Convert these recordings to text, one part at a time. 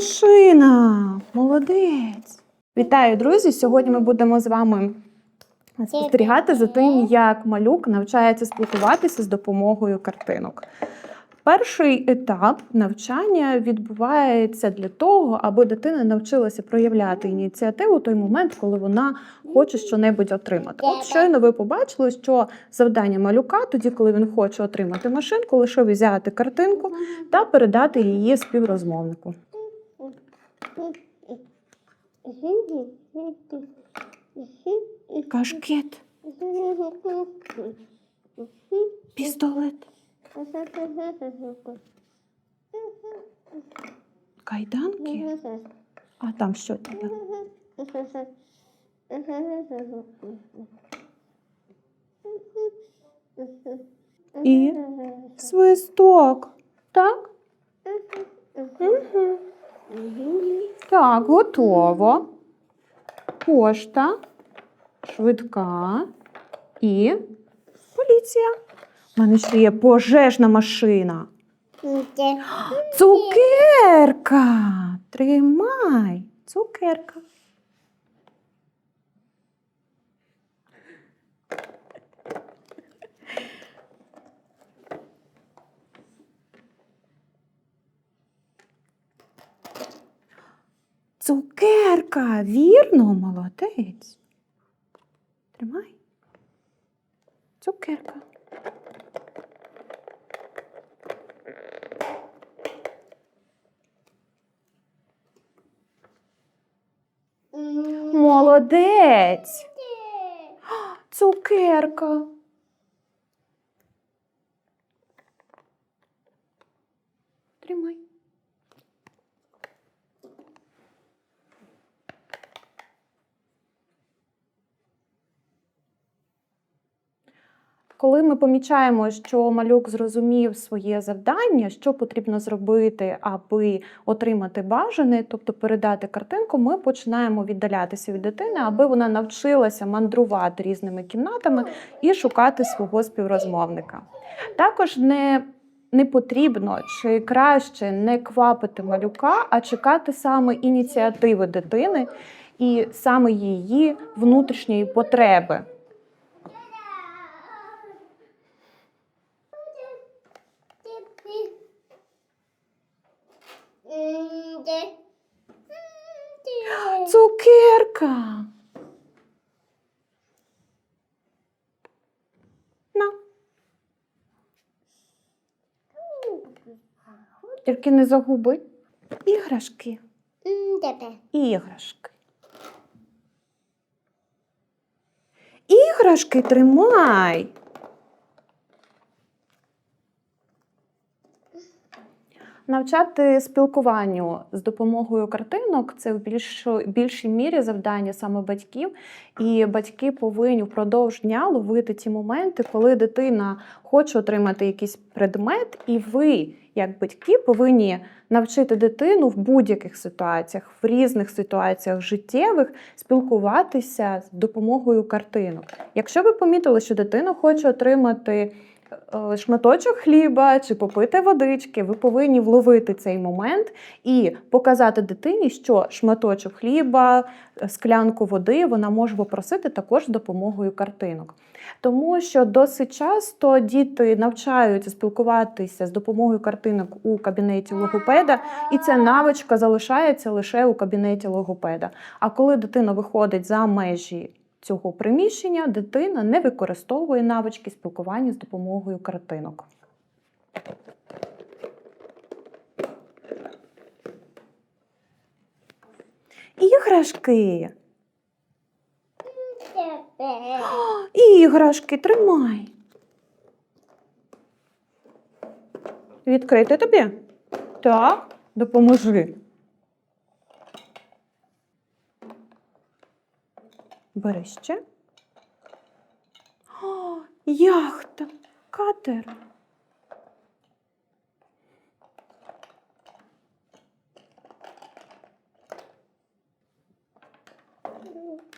машина. Молодець. Вітаю, друзі! Сьогодні ми будемо з вами спостерігати за тим, як малюк навчається спілкуватися з допомогою картинок. Перший етап навчання відбувається для того, аби дитина навчилася проявляти ініціативу в той момент, коли вона хоче щонебудь отримати. От щойно ви побачили, що завдання малюка, тоді, коли він хоче отримати машинку, лише взяти картинку та передати її співрозмовнику. Кашкет, пістолет, кайданки. А там що тебе? І свисток. Так? Угу. Так, готово. Пошта, швидка і поліція. У мене ще є пожежна машина. Цукерка. Тримай. Цукерка. Цукерка, вірно, молодець. Тримай. Цукерка. Молодець. Цукерка. Тримай. Коли ми помічаємо, що малюк зрозумів своє завдання, що потрібно зробити, аби отримати бажане, тобто передати картинку, ми починаємо віддалятися від дитини, аби вона навчилася мандрувати різними кімнатами і шукати свого співрозмовника. Також не не потрібно чи краще не квапити малюка, а чекати саме ініціативи дитини і саме її внутрішньої потреби. Цукерка. На. Тільки не загуби. Іграшки. Іграшки. Іграшки тримай. Навчати спілкуванню з допомогою картинок це в більш, більшій мірі завдання саме батьків. І батьки повинні впродовж дня ловити ті моменти, коли дитина хоче отримати якийсь предмет, і ви, як батьки, повинні навчити дитину в будь-яких ситуаціях, в різних ситуаціях життєвих спілкуватися з допомогою картинок. Якщо ви помітили, що дитина хоче отримати шматочок хліба чи попити водички, ви повинні вловити цей момент і показати дитині, що шматочок хліба, е, склянку води вона може попросити також з допомогою картинок. Тому що досить часто діти навчаються спілкуватися з допомогою картинок у кабінеті логопеда, і ця навичка залишається лише у кабінеті логопеда. А коли дитина виходить за межі цього приміщення, дитина не використовує навички спілкування з допомогою картинок. Іграшки. Іграшки, тримай. Відкрити тобі? Так, допоможи. Бери ще. О, яхта, катер.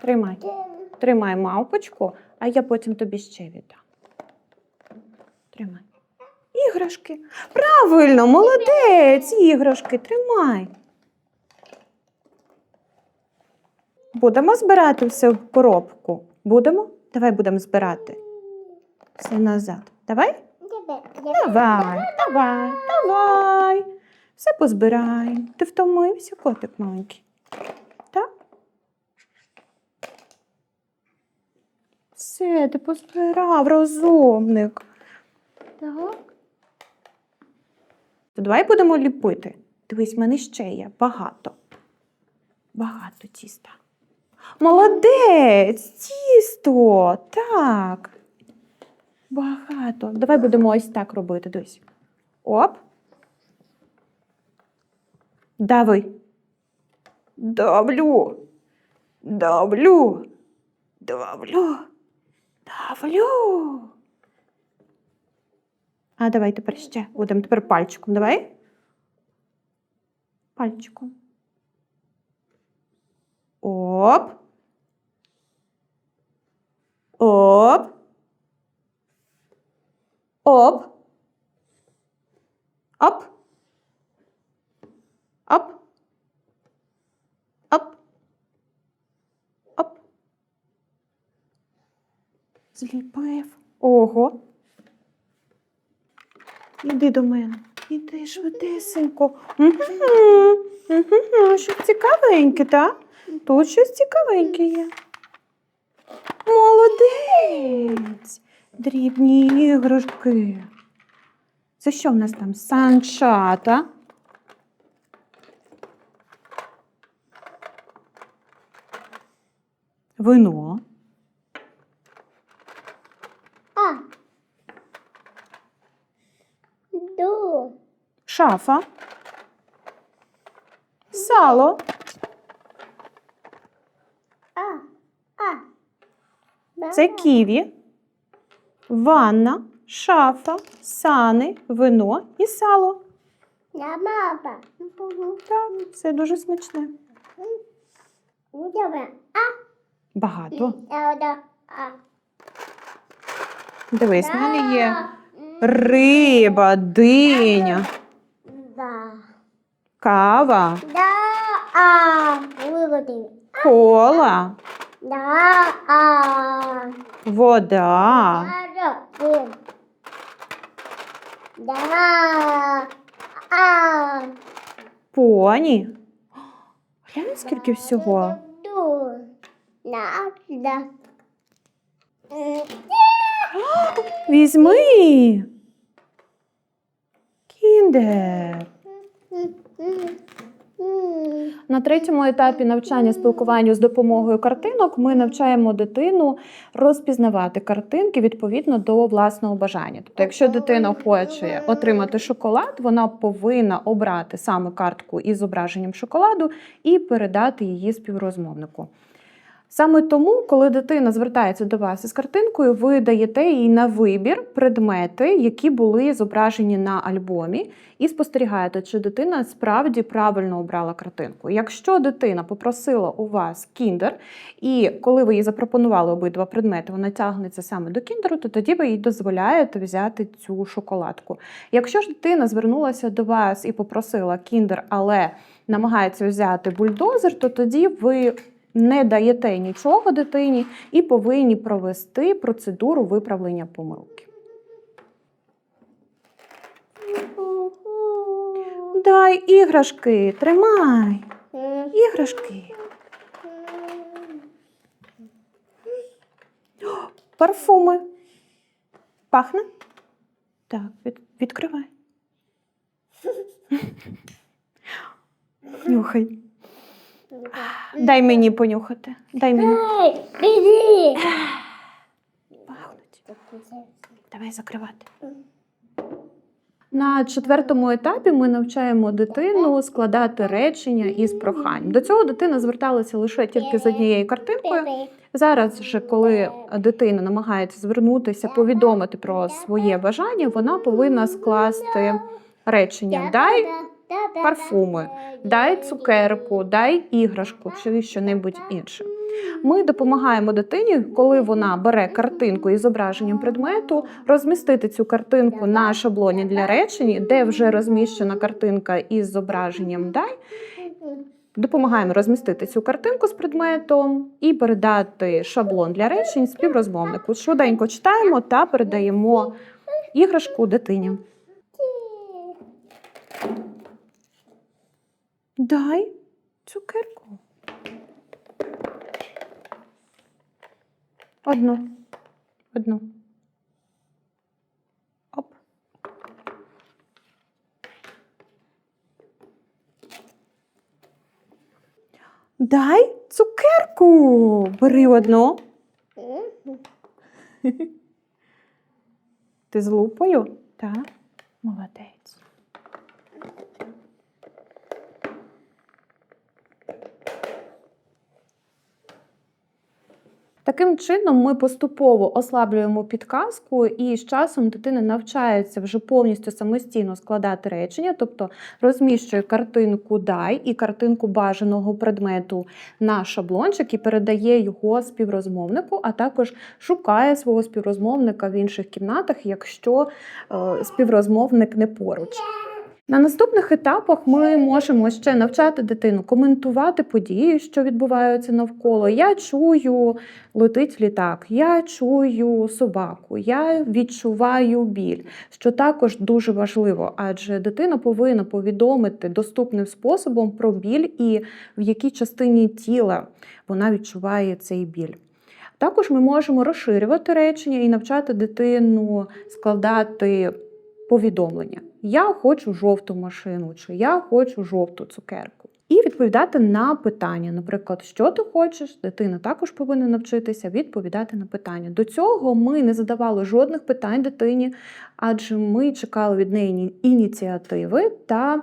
Тримай. Тримай мавпочку, а я потім тобі ще віддам. Тримай. Іграшки. Правильно, молодець, іграшки, тримай. Будемо збирати все в коробку? Будемо? Давай будемо збирати. Все назад. Давай? Давай, давай, давай. Все позбираємо. Ти втомився, котик маленький. Так? Все, ти позбирав, розумник. Так. То давай будемо ліпити. Дивись, в мене ще є багато. Багато тіста. Молодець! Тісто! Так. Багато. Давай будемо ось так робити. Дивись. Оп. Дави. Давлю. Давлю. Давлю. Давлю. А давай тепер ще. Будемо тепер пальчиком. Давай. Пальчиком. Оп. Оп. Оп. Оп. Оп. Оп. Оп. Зліпив. Ого. Іди до мене. Іди швидесенько. Угу. Угу. Щось цікавеньке, так? Тут щось цікавеньке є. Молодець! Дрібні іграшки. Це що в нас там? Санчата. Вино. А. Ду. Шафа. Сало. А. А. Да. Це ківі. Ванна, шафа, сани, вино і сало. Я мама. Так, це дуже смачне. Багато. Дивись, в мене є риба, диня, кава, кола, Да. А. вода, Да. Да. А. поні. Глянь, скільки всього. Ду. Да. Да. Візьми. Кіндер. На третьому етапі навчання спілкуванню з допомогою картинок ми навчаємо дитину розпізнавати картинки відповідно до власного бажання. Тобто, якщо дитина хоче отримати шоколад, вона повинна обрати саме картку із зображенням шоколаду і передати її співрозмовнику. Саме тому, коли дитина звертається до вас із картинкою, ви даєте їй на вибір предмети, які були зображені на альбомі, і спостерігаєте, чи дитина справді правильно обрала картинку. Якщо дитина попросила у вас кіндер, і коли ви їй запропонували обидва предмети, вона тягнеться саме до кіндеру, то тоді ви їй дозволяєте взяти цю шоколадку. Якщо ж дитина звернулася до вас і попросила кіндер, але намагається взяти бульдозер, то тоді ви не даєте нічого дитині і повинні провести процедуру виправлення помилки. Дай іграшки, тримай. Іграшки. Парфуми. Пахне? Так, від, відкривай. Нюхай. Дай мені понюхати. Дай мені. Ей, іди. Пахнуть. Давай закривати. На четвертому етапі ми навчаємо дитину складати речення із прохань. До цього дитина зверталася лише тільки з однією картинкою. Зараз же, коли дитина намагається звернутися, повідомити про своє бажання, вона повинна скласти речення Дай парфуми, дай цукерку, дай іграшку чи що-небудь інше. Ми допомагаємо дитині, коли вона бере картинку із зображенням предмету, розмістити цю картинку на шаблоні для речень, де вже розміщена картинка із зображенням дай, Допомагаємо розмістити цю картинку з предметом і передати шаблон для речень співрозмовнику. Швиденько читаємо та передаємо іграшку дитині. Дай цукерку. Одну. Одну. Оп. Дай цукерку. Бери одну. Ти з лупою? Так. Молодець. Таким чином, ми поступово ослаблюємо підказку, і з часом дитина навчається вже повністю самостійно складати речення, тобто розміщує картинку дай і картинку бажаного предмету на шаблончик і передає його співрозмовнику, а також шукає свого співрозмовника в інших кімнатах, якщо е, співрозмовник не поруч. На наступних етапах ми можемо ще навчати дитину коментувати події, що відбуваються навколо. Я чую, летить літак, я чую собаку, я відчуваю біль, що також дуже важливо, адже дитина повинна повідомити доступним способом про біль і в якій частині тіла вона відчуває цей біль. Також ми можемо розширювати речення і навчати дитину складати повідомлення. Я хочу жовту машину, чи я хочу жовту цукерку. І відповідати на питання. Наприклад, що ти хочеш, дитина також повинна навчитися відповідати на питання. До цього ми не задавали жодних питань дитині, адже ми чекали від неї ініціативи та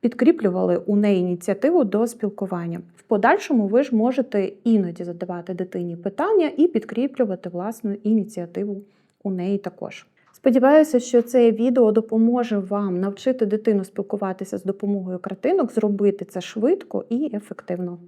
підкріплювали у неї ініціативу до спілкування. В подальшому ви ж можете іноді задавати дитині питання і підкріплювати власну ініціативу у неї також. Сподіваюся, що це відео допоможе вам навчити дитину спілкуватися з допомогою картинок, зробити це швидко і ефективно.